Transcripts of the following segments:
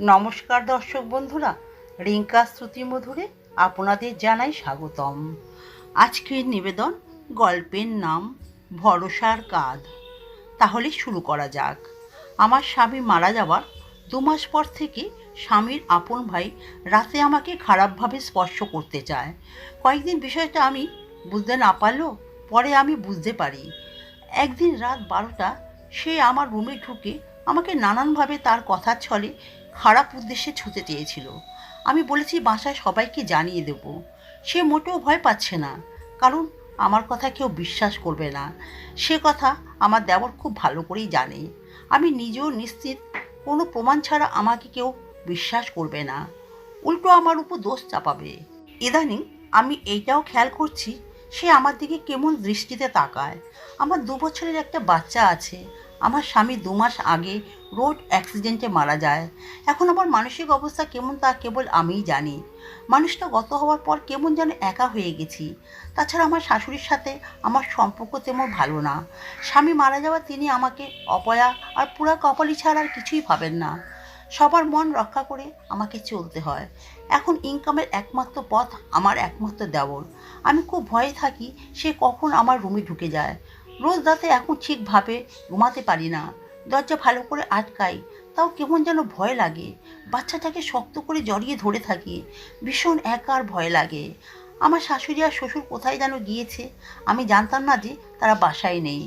নমস্কার দর্শক বন্ধুরা, রিঙ্কা শ্রুতি মধুরে আপনাদের জানাই স্বাগতম। আজকের নিবেদন গল্পের নাম ভরসার কাঁধ। তাহলে শুরু করা যাক। আমার স্বামী মারা যাওয়ার দু মাস পর থেকে স্বামীর আপন ভাই রাতে আমাকে খারাপভাবে স্পর্শ করতে চায়। কয়েকদিন বিষয়টা আমি বুঝতে না পারলেও পরে আমি বুঝতে পারি। একদিন রাত বারোটা সে আমার রুমে ঢুকে আমাকে নানানভাবে তার কথা ছলে খারাপ উদ্দেশ্যে ছুতে চেয়েছিল। আমি বলেছি, বাসায় সবাইকে জানিয়ে দেব। সে মোটেও ভয় পাচ্ছে না। কারণ আমার কথা কেউ বিশ্বাস করবে না। সে কথা আমার দেবর খুব ভালো করেই জানে। আমি নিজেও নিশ্চিত, কোনো প্রমাণ ছাড়া আমাকে কেউ বিশ্বাস করবে না। উল্টো আমার উপর দোষ চাপাবে। ইদানিং আমি এইটাও খেয়াল করছি, সে আমার দিকে কেমন দৃষ্টিতে তাকায়। আমার দু বছরের একটা বাচ্চা আছে। আমার স্বামী দু মাস আগে রোড অ্যাক্সিডেন্টে মারা যায়। এখন আমার মানসিক অবস্থা কেমন তা কেবল আমিই জানি। মানুষটা গত হওয়ার পর কেমন যেন একা হয়ে গেছি। তাছাড়া আমার শাশুড়ির সাথে আমার সম্পর্ক তেমন ভালো না। স্বামী মারা যাওয়া তিনি আমাকে অপয়া আর পুরা কপালি ছাড়া আর কিছুই ভাবেন না। সবার মন রক্ষা করে আমাকে চলতে হয়। এখন ইনকামের একমাত্র পথ আমার একমাত্র দেওর। আমি খুব ভয়ে থাকি সে কখন আমার রুমে ঢুকে যায়। রোজ রাতে এখন ঠিকভাবে ঘুমাতে পারি না। দরজা ভালো করে আটকাই, তাও কেমন যেন ভয় লাগে। বাচ্চাটাকে শক্ত করে জড়িয়ে ধরে থাকি, ভীষণ একার ভয় লাগে। আমার শাশুড়ি আর শ্বশুর কোথায় যেন গিয়েছে, আমি জানতাম না যে তারা বাসায় নেই।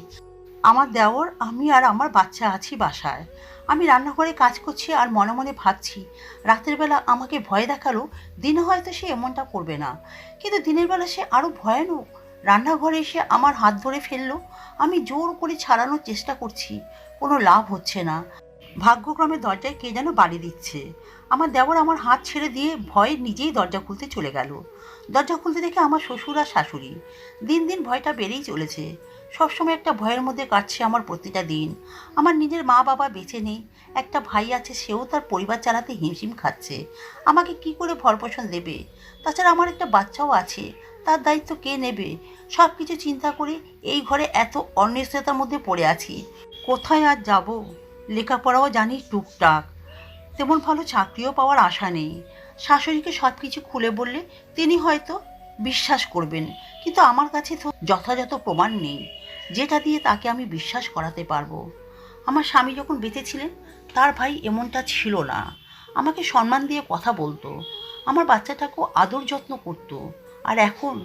আমার দেওর, আমি আর আমার বাচ্চা আছি বাসায়। আমি রান্নাঘরে কাজ করছি আর মনে মনে ভাবছি, রাতের বেলা আমাকে ভয় দেখাল, দিনে হয়তো সে এমনটা করবে না। কিন্তু দিনের বেলা সে আরও ভয়ানক রান্নাঘরে এসে আমার হাত ধরে ফেলল। আমি জোর করে ছাড়ানোর চেষ্টা করছি, কোনো লাভ হচ্ছে না। ভাগ্যক্রমে দরজায় কে যেন বাড়ি দিচ্ছে। আমার দেবর আমার হাত ছেড়ে দিয়ে ভয়ে নিজেই দরজা খুলতে চলে গেল। দরজা খুলতে দেখে আমার শ্বশুর আর শাশুড়ি। দিন দিন ভয়টা বেড়েই চলেছে। সবসময় একটা ভয়ের মধ্যে কাটছে আমার প্রতিটা দিন। আমার নিজের মা বাবা বেঁচে নেই, একটা ভাই আছে সেও তার পরিবার চালাতে হিমশিম খাচ্ছে। আমাকে কি করে ভরপোষণ দেবে? তাছাড়া আমার একটা বাচ্চাও আছে তার দায়িত্ব কে নেবে? সব কিছু চিন্তা করে এই ঘরে এত অনিশ্চয়তার মধ্যে পড়ে আছি। কোথায় আর যাব? লেখাপড়াও জানি টুকটাক। তেমন ভালো চাকরিও পাওয়ার আশা নেই। শাশুড়িকে সব কিছু খুলে বললে তিনি হয়তো বিশ্বাস করবেন, কিন্তু আমার কাছে তো যথাযথ প্রমাণ নেই। যেটা দিয়ে তাকে আমি বিশ্বাস করাতে পারব। আমার স্বামী যখন বেঁচে ছিলেন তার ভাই এমনটা ছিল না। আমাকে সম্মান দিয়ে কথা বলতো। আমার বাচ্চাটাকেও আদর যত্ন করতো। আর এখন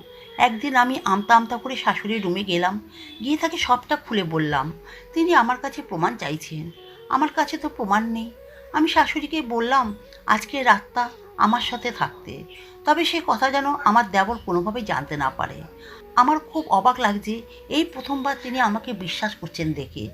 একদিন আমি আমতা আমতা করে শাশুড়ির রুমে গেলাম, গিয়ে তাকে সবটা খুলে বললাম। তিনি আমার কাছে প্রমাণ চাইছেন। আমার কাছে তো প্রমাণ নেই। আমি শাশুড়িকে বললাম, আজকে রাতটা আমার সাথে থাকতে। তবে সে কথা যেন আমার দেবর কোনোভাবেই জানতে না পারে। আমার খুব অবাক লাগছে, এই প্রথমবার তিনি আমাকে বিশ্বাস করছেন দেখে।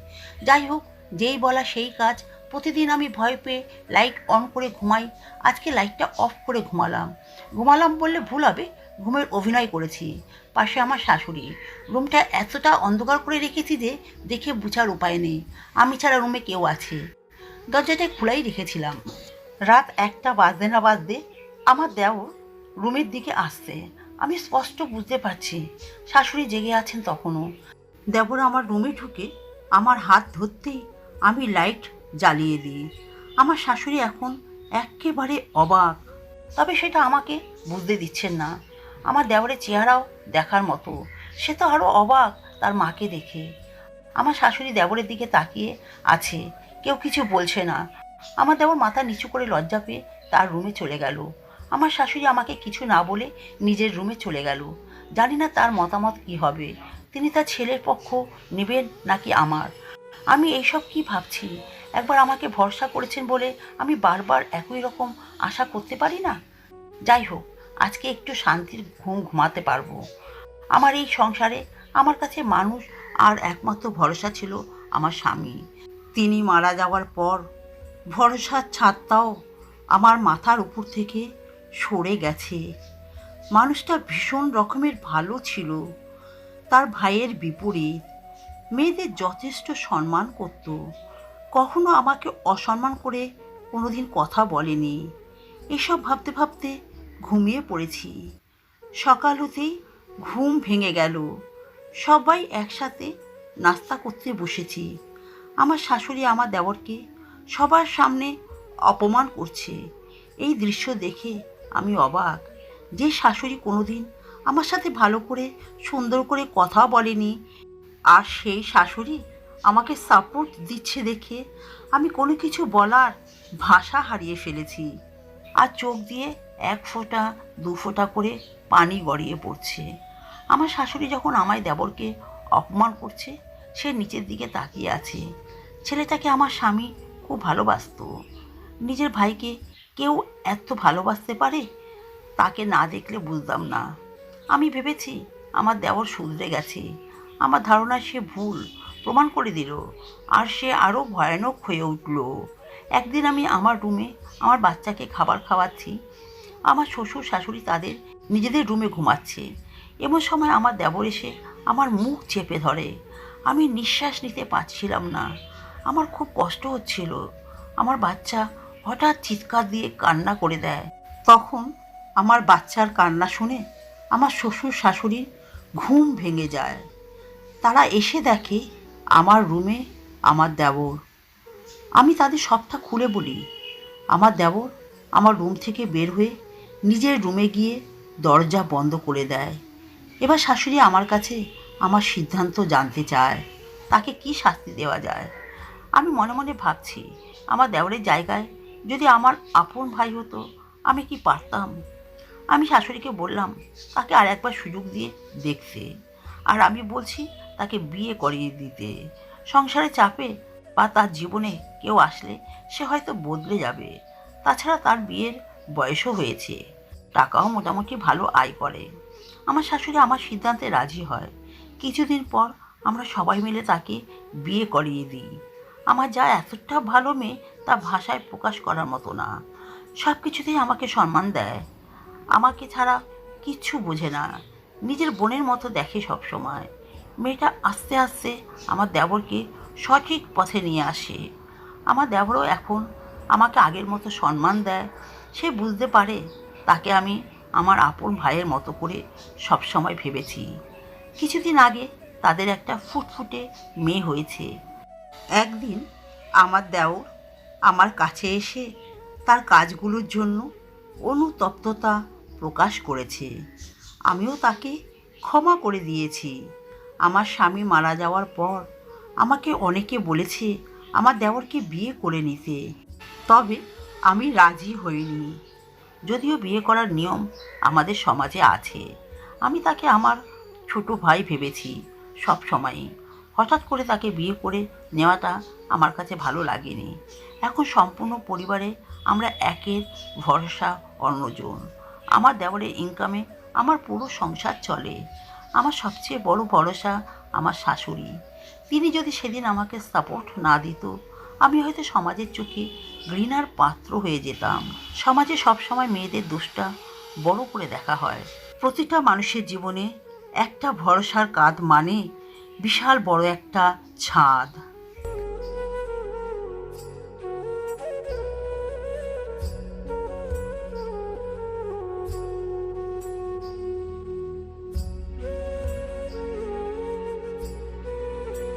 যাই হোক, যেই বলা সেই কাজ, প্রতিদিন আমি ভয় পেয়ে লাইট অন করে ঘুমাই। আজকে লাইটটা অফ করে ঘুমালাম। ঘুমালাম বললে ভুল হবে ঘুমের অভিনয় করেছি। পাশে আমার শাশুড়ি। রুমটা এতটা অন্ধকার করে রেখেছি যে দেখে বুঝার উপায় নেই। আমি ছাড়া রুমে কেউ আছে। দরজাটা খোলাই রেখেছিলাম। রাত একটা বাজতে না বাজতে আমার দেওর রুমের দিকে আসছে। আমি স্পষ্ট বুঝতে পারছি। শাশুড়ি জেগে আছেন তখনও। দেবর আমার রুমে ঢুকে আমার হাত ধরতেই আমি লাইট জ্বালিয়ে দিই। আমার শাশুড়ি এখন একেবারে অবাক। তবে সেটা আমাকে বুঝতে দিচ্ছেন না। আমার দেওরের চেহারাও দেখার মতো। সে তো আরও অবাক তার মাকে দেখে। আমার শাশুড়ি দেবরের দিকে তাকিয়ে আছে, কেউ কিছু বলছে না। আমার দেবর মাথা নিচু করে লজ্জা পেয়ে তার রুমে চলে গেল। আমার শাশুড়ি আমাকে কিছু না বলে নিজের রুমে চলে গেল। জানি না তার মতামত কি হবে। তিনি তার ছেলের পক্ষ নেবেন নাকি আমার? আমি এইসব কি ভাবছি? একবার আমাকে ভরসা করেছেন বলে আমি বারবার একই রকম আশা করতে পারি না? যাই হোক আজকে একটু শান্তির ঘুম ঘুমাতে পারব। আমার এই সংসারে আমার কাছে মানুষ আর একমাত্র ভরসা ছিল আমার স্বামী। তিনি মারা যাওয়ার পর ভরসার ছাদটাও আমার মাথার উপর থেকে সরে গেছে। মানুষটা ভীষণ রকমের ভালো ছিল। তার ভাইয়ের বিপরীত মেয়েদের যথেষ্ট সম্মান করত। কখনো আমাকে অসম্মান করে কোনোদিন কথা বলেনি। এসব ভাবতে ভাবতে ঘুমিয়ে পড়েছি। সকাল হতেই ঘুম ভেঙে গেল। সবাই একসাথে নাস্তা করতে বসেছি। আমার শাশুড়ি আমার দেওরকে সবার সামনে অপমান করছে। এই দৃশ্য দেখে আমি অবাক যে শাশুড়ি কোনোদিন আমার সাথে ভালো করে, সুন্দর করে কথা বলেনি। আর সেই শাশুড়ি আমাকে সাপোর্ট দিচ্ছে দেখে আমি কোনো কিছু বলার ভাষা হারিয়ে ফেলেছি। আর চোখ দিয়ে এক ফোঁটা দু ফোঁটা করে পানি গড়িয়ে পড়ছে। আমার শাশুড়ি যখন আমায় দেবরকে অপমান করছে, সে নিচের দিকে তাকিয়ে আছে। ছেলেটাকে আমার স্বামী খুব ভালোবাসতো। নিজের ভাইকে কেউ এত ভালোবাসতে পারে? তাকে না দেখলে বুঝতাম না। আমি ভেবেছি আমার দেওর শুধরে গেছে। আমার ধারণা সে ভুল প্রমাণ করে দিল আর সে আরও ভয়ানক হয়ে উঠল। একদিন আমি আমার রুমে আমার বাচ্চাকে খাবার খাওয়াচ্ছি। আমার শ্বশুর, শাশুড়ি তাদের নিজেদের রুমে ঘুমাচ্ছে। এমন সময় আমার দেবর এসে আমার মুখ চেপে ধরে। আমি নিঃশ্বাস নিতে পারছিলাম না। আমার খুব কষ্ট হচ্ছিল। আমার বাচ্চা হঠাৎ চিৎকার দিয়ে কান্না করে দেয়। তখন আমার বাচ্চার কান্না শুনে আমার শ্বশুর, শাশুড়ির ঘুম ভেঙে যায়। তারা এসে দেখে আমার রুমে আমার দেবর। আমি তাদের সবটা খুলে বলি। আমার দেবর আমার রুম থেকে বের হয়ে নিজের রুমে গিয়ে দরজা বন্ধ করে দেয়। এবার শাশুড়ি আমার কাছে আমার সিদ্ধান্ত জানতে চায়, তাকে কি শাস্তি দেওয়া যায়? আমি মনে মনে ভাবছি, আমার দেওরের জায়গায় যদি আমার আপন ভাই হতো, আমি কি পারতাম? আমি শাশুড়িকে বললাম, তাকে আর একবার সুযোগ দিয়ে দেখতে। আর আমি বলছি, তাকে বিয়ে করিয়ে দিতে। সংসারে চাপে বা তার জীবনে কেউ আসলে সে হয়তো বদলে যাবে। তাছাড়া তার বিয়ের বয়সও হয়েছে, টাকাও মোটামুটি ভালো আয় করে। আমার শাশুড়ি আমার সিদ্ধান্তে রাজি হয়। কিছুদিন পর আমরা সবাই মিলে তাকে বিয়ে করিয়ে দিই। আমার যা এতটা ভালো মেয়ে তা ভাষায় প্রকাশ করার মতো না। সব কিছুতেই আমাকে সম্মান দেয়। আমাকে ছাড়া কিচ্ছু বোঝে না। নিজের বোনের মতো দেখে সব সময় মেয়েটা আস্তে আস্তে আমার দেবরকে সঠিক পথে নিয়ে আসে। আমার দেবরও এখন আমাকে আগের মতো সম্মান দেয়। সে বুঝতে পারে তাকে আমি আমার আপন ভাইয়ের মতো করে সব সময় ভেবেছি। কিছুদিন আগে তাদের একটা ফুটফুটে মেয়ে হয়েছে। একদিন আমার দেওর আমার কাছে এসে তার কাজগুলোর জন্য অনুতপ্ততা প্রকাশ করেছে। আমিও তাকে ক্ষমা করে দিয়েছি। আমার স্বামী মারা যাওয়ার পর আমাকে অনেকে বলেছে, আমার দেওরকে বিয়ে করে নিতে। তবে আমি রাজি হইনি। যদিও বিয়ে করার নিয়ম আমাদের সমাজে আছে। আমি তাকে আমার ছোট ভাই ভেবেছি সব সময়ই হঠাৎ করে তাকে বিয়ে করে নেওয়াটা আমার কাছে ভালো লাগেনি। এখন সম্পূর্ণ পরিবারে আমরা একের ভরসা অন্যজন। আমার দেওয়ারের ইনকামে আমার পুরো সংসার চলে। আমার সবচেয়ে বড় ভরসা আমার শাশুড়ি। তিনি যদি সেদিন আমাকে সাপোর্ট না দিত আমি হয়তো সমাজের চোখে ঘৃণার পাত্র হয়ে যেতাম। সমাজে সবসময় মেয়েদের দোষটা বড় করে দেখা হয়। প্রতিটা মানুষের জীবনে একটা ভরসার কাঁধ মানে বিশাল বড় একটা ছাদ।